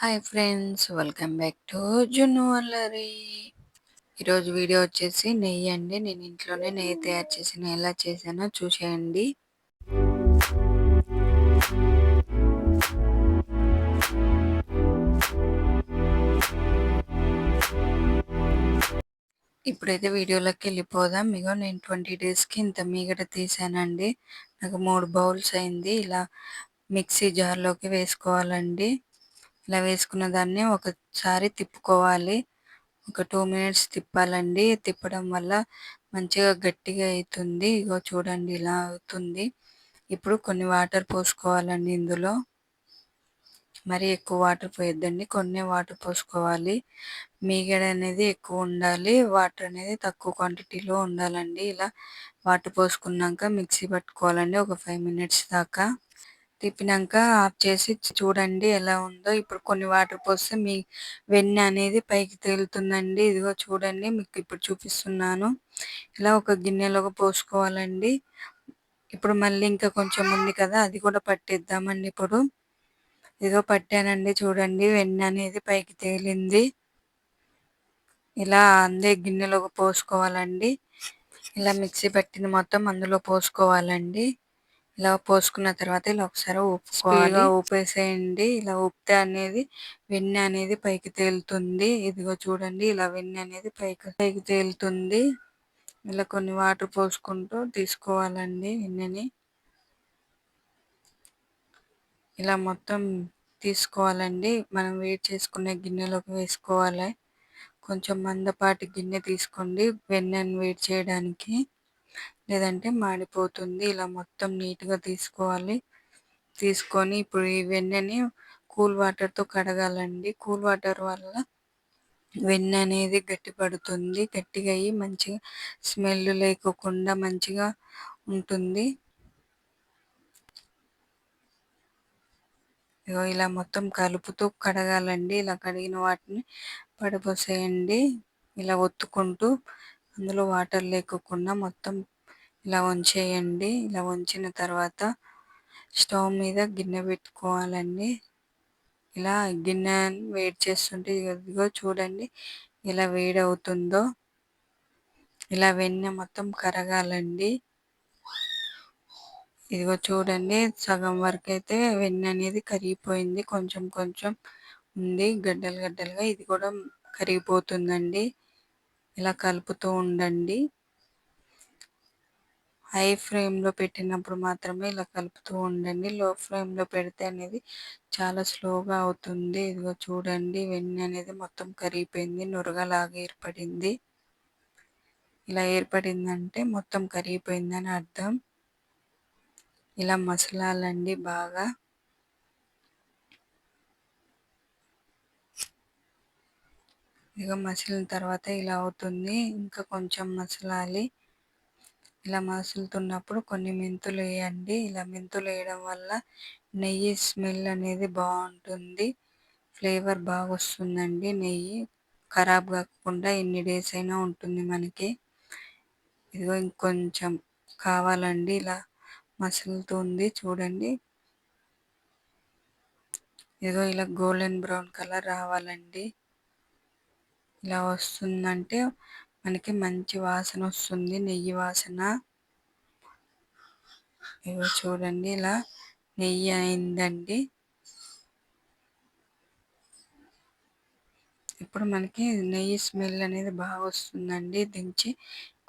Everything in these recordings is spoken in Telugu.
Hi friends welcome back to జున్ను అల్లరి. ఈరోజు వీడియో వచ్చేసి నెయ్యి అండి. నేను ఇంట్లోనే నెయ్యి తయారు చేసిన ఎలా చేశానో చూసేయండి. ఇప్పుడైతే వీడియోలోకి వెళ్ళిపోదాం. ఇగో నేను ట్వంటీ డేస్కి ఇంత మీగడ తీసానండి. నాకు మూడు బౌల్స్ అయింది. ఇలా మిక్సీ జార్లోకి వేసుకోవాలండి. ఇలా వేసుకున్న దాన్ని ఒకసారి తిప్పుకోవాలి. ఒక టూ మినిట్స్ తిప్పాలండి. తిప్పడం వల్ల మంచిగా గట్టిగా అవుతుంది. ఇగో చూడండి ఇలా అవుతుంది. ఇప్పుడు కొన్ని వాటర్ పోసుకోవాలండి ఇందులో. మరి ఎక్కువ వాటర్ పోయొద్దండి. కొన్ని వాటర్ పోసుకోవాలి. మీగడ అనేది ఎక్కువ ఉండాలి. వాటర్ అనేది తక్కువ క్వాంటిటీలో ఉండాలండి. ఇలా వాటర్ పోసుకున్నాక మిక్సీ పట్టుకోవాలండి. ఒక ఫైవ్ మినిట్స్ దాకా. తిప్పినాక ఆఫ్ చేసి చూడండి ఎలా ఉందో. ఇప్పుడు కొన్ని వాటర్ పోస్తే మీ వెన్న అనేది పైకి తేలుతుందండి. ఇదిగో చూడండి మీకు ఇప్పుడు చూపిస్తున్నాను. ఇలా ఒక గిన్నెలోకి పోసుకోవాలండి. ఇప్పుడు మళ్ళీ ఇంకా కొంచెం ఉంది కదా అది కూడా పట్టిద్దామండి ఇప్పుడు. ఇదిగో పట్టానండి చూడండి వెన్నె అనేది పైకి తేలింది. ఇలా అందే గిన్నెలోకి పోసుకోవాలండి. ఇలా మిక్సీ పట్టింది మొత్తం అందులో పోసుకోవాలండి. ఇలా పోసుకున్న తర్వాత ఇలా ఒకసారి ఉప్పుగా ఉప్పేసేయండి ఇలా ఉప్పితే అనేది వెన్నె అనేది పైకి తేలుతుంది. ఇదిగో చూడండి ఇలా వెన్నె అనేది పైకి పైకి తేలుతుంది. ఇలా కొన్ని వాటర్ పోసుకుంటూ తీసుకోవాలండి వెన్నెని. ఇలా మొత్తం తీసుకోవాలండి. మనం వేడి చేసుకునే గిన్నెలోకి వేసుకోవాలి. కొంచెం మందపాటి గిన్నె తీసుకోండి వెన్నెను వేడి చేయడానికి. లేదంటే మాడిపోతుంది. ఇలా మొత్తం నీట్గా తీసుకోవాలి. తీసుకొని ఇప్పుడు ఈ వెన్నని కూల్ వాటర్తో కడగాలండి. కూల్ వాటర్ వల్ల వెన్న అనేది గట్టి పడుతుంది. గట్టిగా అయ్యి మంచిగా స్మెల్ లేకోకుండా మంచిగా ఉంటుంది. ఇలా మొత్తం కలుపుతూ కడగాలండి. ఇలా కడిగిన వాటిని పడిపోసేయండి ఇలా ఒత్తుకుంటూ అందులో వాటర్ లేకోకుండా మొత్తం ఇలా వంచేయండి. ఇలా వంచిన తర్వాత స్టవ్ మీద గిన్నె పెట్టుకోవాలండి. ఇలా గిన్నె వేడి చేస్తుంటే ఇదిగో చూడండి ఇలా వేడి అవుతుందో ఇలా వెన్నె మొత్తం కరగాలండి. ఇదిగో చూడండి సగం వరకు అయితే వెన్నె అనేది కరిగిపోయింది. కొంచెం కొంచెం ఉంది. గడ్డలు గడ్డలుగా ఇది కూడా కరిగిపోతుందండి. ఇలా కలుపుతూ ఉండండి. హై ఫ్లేమ్లో పెట్టినప్పుడు మాత్రమే ఇలా కలుపుతూ ఉండండి. లో ఫ్లేమ్లో పెడితే అనేది చాలా స్లోగా అవుతుంది. ఇదిగో చూడండి వెన్న అనేది మొత్తం కరిగిపోయింది. నురగలాగా ఏర్పడింది. ఇలా ఏర్పడిందంటే మొత్తం కరిగిపోయిందని అర్థం. ఇలా మసలాలండి బాగా. ఇక మసిలిన తర్వాత ఇలా అవుతుంది. ఇంకా కొంచెం మసలాలి. ఇలా మసులుతున్నప్పుడు కొన్ని మెంతులు వేయండి. ఇలా మెంతులు వేయడం వల్ల నెయ్యి స్మెల్ అనేది బాగుంటుంది. ఫ్లేవర్ బాగా వస్తుందండి నెయ్యి. ఖరాబ్ కాకుండా ఎన్ని డేస్ అయినా ఉంటుంది మనకి. ఇదిగో ఇంకొంచెం కావాలండి. ఇలా మసులుతుంది. చూడండి. ఏదో ఇలా గోల్డెన్ బ్రౌన్ కలర్ రావాలండి. ఇలా వస్తుందంటే మనకి మంచి వాసన వస్తుంది నెయ్యి వాసన. ఇగో చూడండి ఇలా నెయ్యి అయిందండి. ఇప్పుడు మనకి నెయ్యి స్మెల్ అనేది బాగా వస్తుందండి. దించి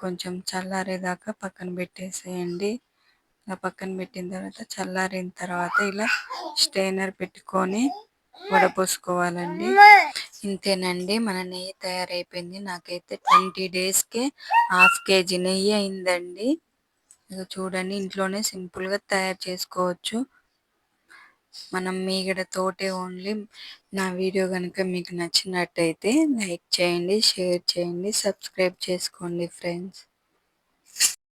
కొంచెం చల్లారేదాకా పక్కన పెట్టేసేయండి. ఇలా పక్కన పెట్టిన తర్వాత చల్లారిన తర్వాత ఇలా స్టెయినర్ పెట్టుకొని వడపోసుకోవాలండి. ఇంతేనండి మన నెయ్యి తయారైపోయింది. నాకైతే ట్వంటీ డేస్కే హాఫ్ కేజీ నెయ్యి అయిందండి. ఇక చూడండి ఇంట్లోనే సింపుల్గా తయారు చేసుకోవచ్చు. మనం మీగడ తోటే ఓన్లీ నా వీడియో కనుక మీకు నచ్చినట్టయితే లైక్ చేయండి షేర్ చేయండి సబ్స్క్రైబ్ చేసుకోండి ఫ్రెండ్స్.